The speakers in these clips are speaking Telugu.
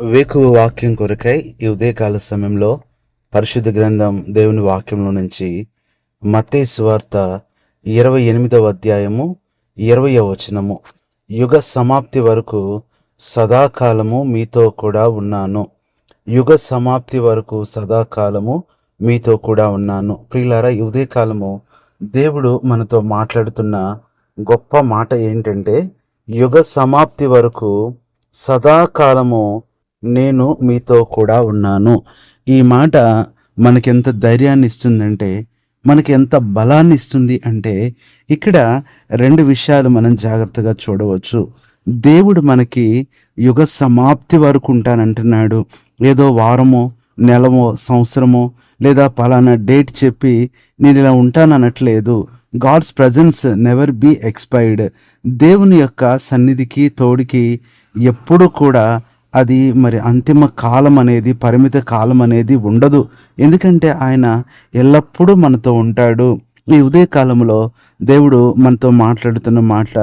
వేకువ వాక్యం కొరకై ఈ ఉదయకాల సమయంలో పరిశుద్ధ గ్రంథం దేవుని వాక్యంలో నుంచి మతే సువార్త ఇరవై ఎనిమిదవ అధ్యాయము ఇరవయవ వచనము. యుగ సమాప్తి వరకు సదాకాలము మీతో కూడా ఉన్నాను. యుగ సమాప్తి వరకు సదాకాలము మీతో కూడా ఉన్నాను. ప్రియులారా ఈ ఉదయకాలము దేవుడు మనతో మాట్లాడుతున్న గొప్ప మాట ఏంటంటే యుగ సమాప్తి వరకు సదాకాలము నేను మీతో కూడా ఉన్నాను. ఈ మాట మనకెంత ధైర్యాన్ని ఇస్తుందంటే మనకి ఎంత బలాన్ని ఇస్తుంది అంటే ఇక్కడ రెండు విషయాలు మనం జాగ్రత్తగా చూడవచ్చు. దేవుడు మనకి యుగ సమాప్తి వరకు ఉంటానంటున్నాడు. ఏదో వారమో నెలమో సంవత్సరమో లేదా పలానా డేట్ చెప్పి నేను ఇలా ఉంటాననట్లేదు. God's presence never be expired. దేవుని యొక్క సన్నిధికి తోడికి ఎప్పుడు కూడా అది మరి అంతిమ కాలం అనేది పరిమిత కాలం అనేది ఉండదు. ఎందుకంటే ఆయన ఎల్లప్పుడూ మనతో ఉంటాడు. ఈ ఉదయ కాలంలో దేవుడు మనతో మాట్లాడుతున్న మాట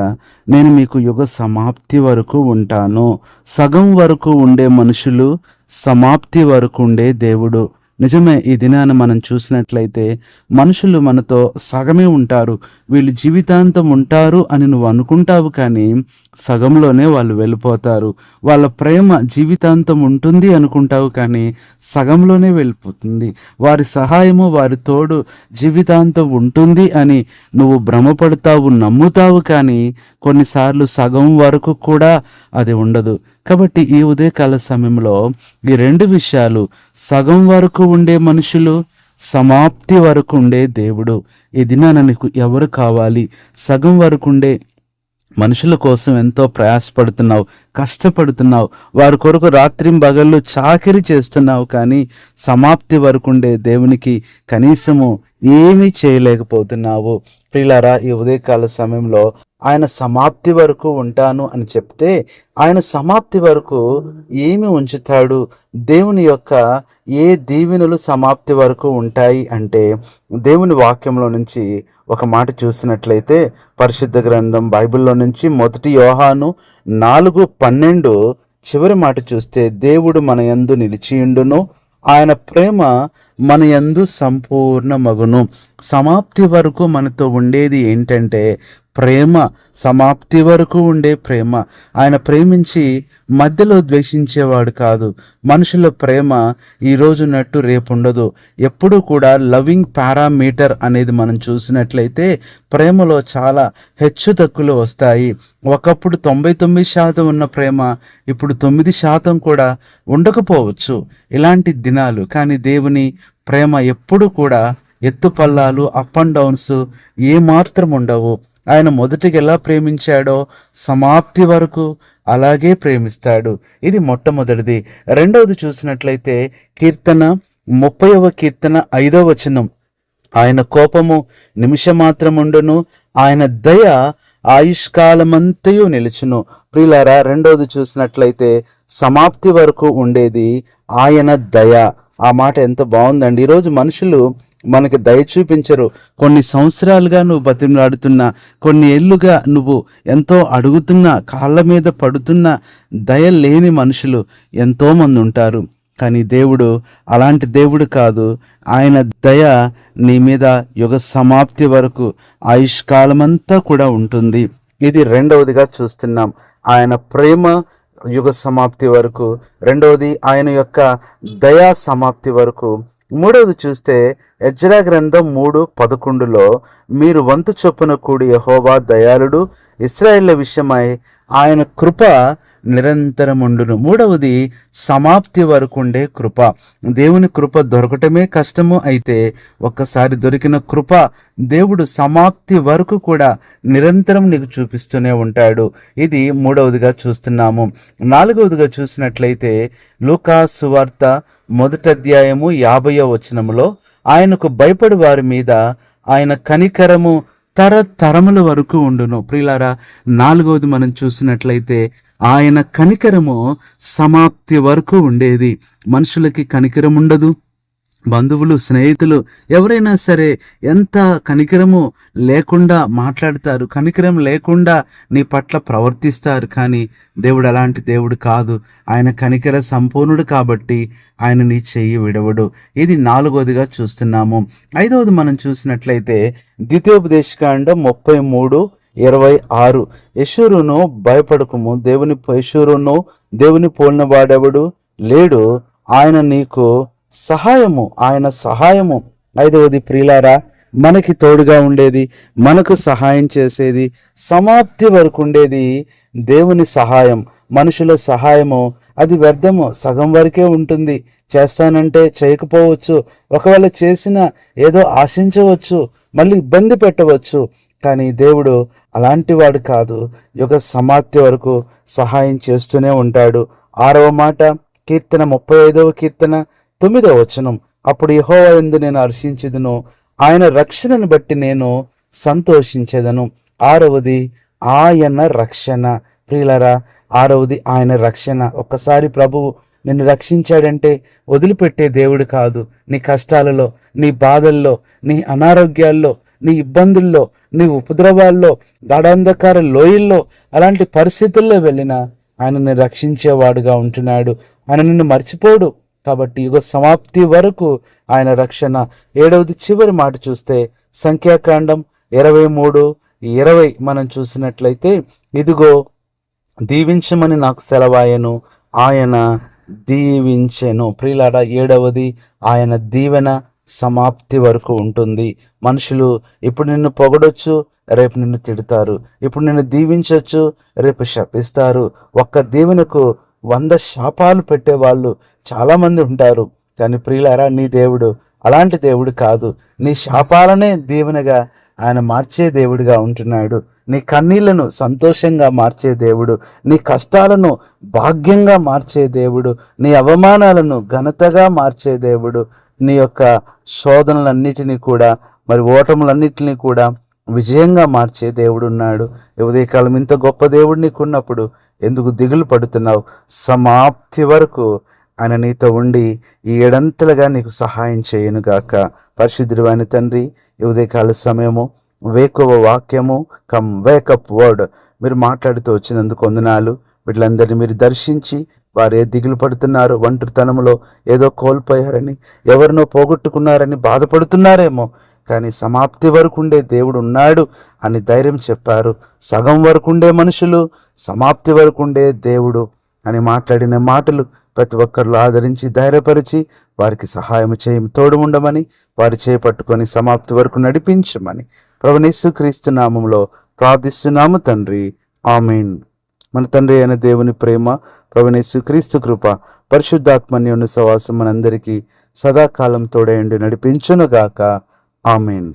నేను మీకు యుగ సమాప్తి వరకు ఉంటాను. సగం వరకు ఉండే మనుషులు సమాప్తి వరకు ఉండే దేవుడు. నిజమే ఈ దినాన్ని మనం చూసినట్లయితే మనుషులు మనతో సగమే ఉంటారు. వీళ్ళు జీవితాంతం ఉంటారు అని నువ్వు అనుకుంటావు కానీ సగంలోనే వాళ్ళు వెళ్ళిపోతారు. వాళ్ళ ప్రేమ జీవితాంతం ఉంటుంది అనుకుంటావు కానీ సగంలోనే వెళ్ళిపోతుంది. వారి సహాయము వారి తోడు జీవితాంతం ఉంటుంది అని నువ్వు భ్రమపడతావు నమ్ముతావు కానీ కొన్నిసార్లు సగం వరకు కూడా అది ఉండదు. కాబట్టి ఈ ఉదయకాల సమయంలో ఈ రెండు విషయాలు సగం వరకు ఉండే మనుషులు సమాప్తి వరకు ఉండే దేవుడు. ఈ దినాన నీకు ఎవరు కావాలి? సగం వరకు ఉండే మనుషుల కోసం ఎంతో ప్రయాసపడుతున్నావు కష్టపడుతున్నావు వారి కొరకు రాత్రి బగళ్ళు చాకిరి చేస్తున్నావు కానీ సమాప్తి వరకు ఉండే దేవునికి కనీసము ఏమీ చేయలేకపోతున్నావు. పిల్లరా ఈ ఉదయకాల సమయంలో ఆయన సమాప్తి వరకు ఉంటాను అని చెప్తే ఆయన సమాప్తి వరకు ఏమి ఉంచుతాడు? దేవుని యొక్క ఏ దీవెనలు సమాప్తి వరకు ఉంటాయి అంటే దేవుని వాక్యంలో నుంచి ఒక మాట చూసినట్లయితే పరిశుద్ధ గ్రంథం బైబిల్లో నుంచి మొదటి యోహాను నాలుగు పన్నెండు చివరి మాట చూస్తే దేవుడు మన యందు నిలిచియుండును ఆయన ప్రేమ మన యందు సంపూర్ణ మగును సమాప్తి వరకు మనతో ఉండేది ఏంటంటే ప్రేమ సమాప్తి వరకు ఉండే ప్రేమ. ఆయన ప్రేమించి మధ్యలో ద్వేషించేవాడు కాదు. మనుషుల ప్రేమ ఈరోజు నట్టు రేపు ఉండదు ఎప్పుడూ కూడా లవింగ్ పారామీటర్ అనేది మనం చూసినట్లయితే ప్రేమలో చాలా హెచ్చు తక్కువలు వస్తాయి. ఒకప్పుడు తొంభై తొమ్మిది శాతం ఉన్న ప్రేమ ఇప్పుడు తొమ్మిది శాతం కూడా ఉండకపోవచ్చు. ఇలాంటి దినాలు. కానీ దేవుని ప్రేమ ఎప్పుడు కూడా ఎత్తుపల్లాలు అప్ అండ్ డౌన్స్ ఏమాత్రం ఉండవు. ఆయన మొదటికి ఎలా ప్రేమించాడో సమాప్తి వరకు అలాగే ప్రేమిస్తాడు. ఇది మొట్టమొదటిది. రెండవది చూసినట్లయితే కీర్తన ముప్పైవ కీర్తన ఐదవ వచనం. ఆయన కోపము నిమిషమాత్రముండును ఆయన దయ ఆయుష్కాలమంతయు నిలుచును. ప్రియులారా రెండవది చూసినట్లయితే సమాప్తి వరకు ఉండేది ఆయన దయ. ఆ మాట ఎంత బాగుందండి. ఈరోజు మనుషులు మనకి దయ చూపించరు. కొన్ని సంవత్సరాలుగా నువ్వు బతిమలాడుతున్నా కొన్ని ఏళ్ళుగా నువ్వు ఎంతో అడుగుతున్నా కాళ్ళ మీద పడుతున్న దయ లేని మనుషులు ఎంతోమంది ఉంటారు. కానీ దేవుడు అలాంటి దేవుడు కాదు. ఆయన దయ నీ మీద యుగ సమాప్తి వరకు ఆయుష్కాలమంతా కూడా ఉంటుంది. ఇది రెండవదిగా చూస్తున్నాం. ఆయన ప్రేమ యుగ సమాప్తి వరకు రెండవది ఆయన యొక్క దయా సమాప్తి వరకు. మూడవది చూస్తే ఎజ్రా గ్రంథం మూడు పదకొండులో మీరు వంతు చొప్పున కూడి యహోవా దయాళుడు ఇస్రాయేళ్ళ విషయమై ఆయన కృప నిరంతరముండును. మూడవది సమాప్తి వరకు ఉండే కృప. దేవుని కృప దొరకటమే కష్టము అయితే ఒక్కసారి దొరికిన కృప దేవుడు సమాప్తి వరకు కూడా నిరంతరం నీకు చూపిస్తూనే ఉంటాడు. ఇది మూడవదిగా చూస్తున్నాము. నాలుగవదిగా చూసినట్లయితే లూకా సువార్త మొదటి అధ్యాయము యాభయో వచనములో ఆయనకు భయపడి వారి మీద ఆయన కనికరము తరతరముల వరకు ఉండును. ప్రియులారా నాలుగవది మనం చూసినట్లయితే ఆయన కనికరము సమాప్తి వరకు ఉండేది. మనుషులకి కనికరం ఉండదు బంధువులు స్నేహితులు ఎవరైనా సరే ఎంత కనికరము లేకుండా మాట్లాడతారు కనికరం లేకుండా నీ పట్ల ప్రవర్తిస్తారు కానీ దేవుడు అలాంటి దేవుడు కాదు. ఆయన కనికర సంపూర్ణుడు కాబట్టి ఆయన నీ చెయ్యి విడవడు. ఇది నాలుగోదిగా చూస్తున్నాము. ఐదవది మనం చూసినట్లయితే ద్వితీయోపదేశకాండం ముప్పై మూడు ఇరవై ఆరు యశూరును భయపడకము. దేవుని యశూరును దేవుని పోలిన వాడెవడు? లేడు. ఆయన నీకు సహాయము ఆయన సహాయము. ఐదవది ప్రియులారా మనకి తోడుగా ఉండేది మనకు సహాయం చేసేది సమాప్తి వరకు ఉండేది దేవుని సహాయం మనుషుల సహాయము. అది వ్యర్థము సగం వరకే ఉంటుంది. చేస్తానంటే చేయకపోవచ్చు. ఒకవేళ చేసిన ఏదో ఆశించవచ్చు మళ్ళీ ఇబ్బంది పెట్టవచ్చు. కానీ దేవుడు అలాంటి వాడు కాదు. యుగ సమాప్తి వరకు సహాయం చేస్తూనే ఉంటాడు. ఆరవ మాట కీర్తన ముప్పై ఐదవ కీర్తన తొమ్మిదవ వచనం. అప్పుడు యెహోవా ఎందు నేను హర్షించదును. ఆయన రక్షణను బట్టి నేను సంతోషించేదను. ఆరవది ఆయన రక్షణ. ప్రియులరా ఆరవది ఆయన రక్షణ. ఒక్కసారి ప్రభువు నిన్ను రక్షించాడంటే వదిలిపెట్టే దేవుడు కాదు. నీ కష్టాలలో నీ బాధల్లో నీ అనారోగ్యాల్లో నీ ఇబ్బందుల్లో నీ ఉపద్రవాల్లో గాఢాంధకార లోయల్లో అలాంటి పరిస్థితుల్లో వెళ్ళినా ఆయన నిన్ను రక్షించేవాడుగా ఉంటున్నాడు. ఆయన నిన్ను మర్చిపోడు. కాబట్టి యుగ సమాప్తి వరకు ఆయన రక్షణ. ఏడవది చివరి మాట చూస్తే సంఖ్యాకాండం ఇరవై మూడు ఇరవై మనం చూసినట్లయితే ఇదిగో దీవించమని నాకు సెలవాయను ఆయన దీవించెను. ప్రిలాడ ఏడవది ఆయన దీవెన సమాప్తి వరకు ఉంటుంది. మనుషులు ఇప్పుడు నిన్ను పొగడొచ్చు రేపు నిన్ను తిడతారు. ఇప్పుడు నిన్ను దీవించవచ్చు రేపు శపిస్తారు. ఒక్క దీవెనకు వంద శాపాలు పెట్టేవాళ్ళు చాలామంది ఉంటారు. కానీ ప్రియులారా నీ దేవుడు అలాంటి దేవుడు కాదు. నీ శాపాలనే దీవెనగా ఆయన మార్చే దేవుడిగా ఉంటున్నాడు. నీ కన్నీళ్ళను సంతోషంగా మార్చే దేవుడు. నీ కష్టాలను భాగ్యంగా మార్చే దేవుడు. నీ అవమానాలను ఘనతగా మార్చే దేవుడు. నీ యొక్క శోధనలన్నిటినీ కూడా మరి ఓటములన్నిటినీ కూడా విజయంగా మార్చే దేవుడు ఉన్నాడు. ఉదయకాలం ఇంత గొప్ప దేవుడు నీకున్నప్పుడు ఎందుకు దిగులు పడుతున్నావు? సమాప్తి వరకు ఆయన నీతో ఉండి ఈ ఏడంతలుగా నీకు సహాయం చేయనుగాక పరిశుద్ధుడు అయిన తండ్రి ఉదయకాల సమయము వేకువ వాక్యము కమ్ వేకప్ వర్డ్ మీరు మాట్లాడుతూ వచ్చినందుకు వందనాలు. వీళ్ళందరినీ మీరు దర్శించి వారు ఏ దిగులు పడుతున్నారు ఒంటరితనంలో ఏదో కోల్పోయారని ఎవరినో పోగొట్టుకున్నారని బాధపడుతున్నారేమో. కానీ సమాప్తి వరకు ఉండే దేవుడు ఉన్నాడు అని ధైర్యం చెప్పారు. సగం వరకు ఉండే మనుషులు సమాప్తి వరకు ఉండే దేవుడు అని మాట్లాడిన మాటలు ప్రతి ఒక్కరిలో ఆదరించి ధైర్యపరిచి వారికి సహాయం చేయ తోడు ఉండమని వారి చేపట్టుకొని సమాప్తి వరకు నడిపించమని ప్రభునేసు క్రీస్తు నామంలో ప్రార్థిస్తున్నాము తండ్రి. ఆమెన్. మన తండ్రి అయిన దేవుని ప్రేమ ప్రభునేసు క్రీస్తు కృప పరిశుద్ధాత్మన్యుని సవాసం మనందరికీ సదాకాలం తోడయండి నడిపించునుగాక. ఆమెన్.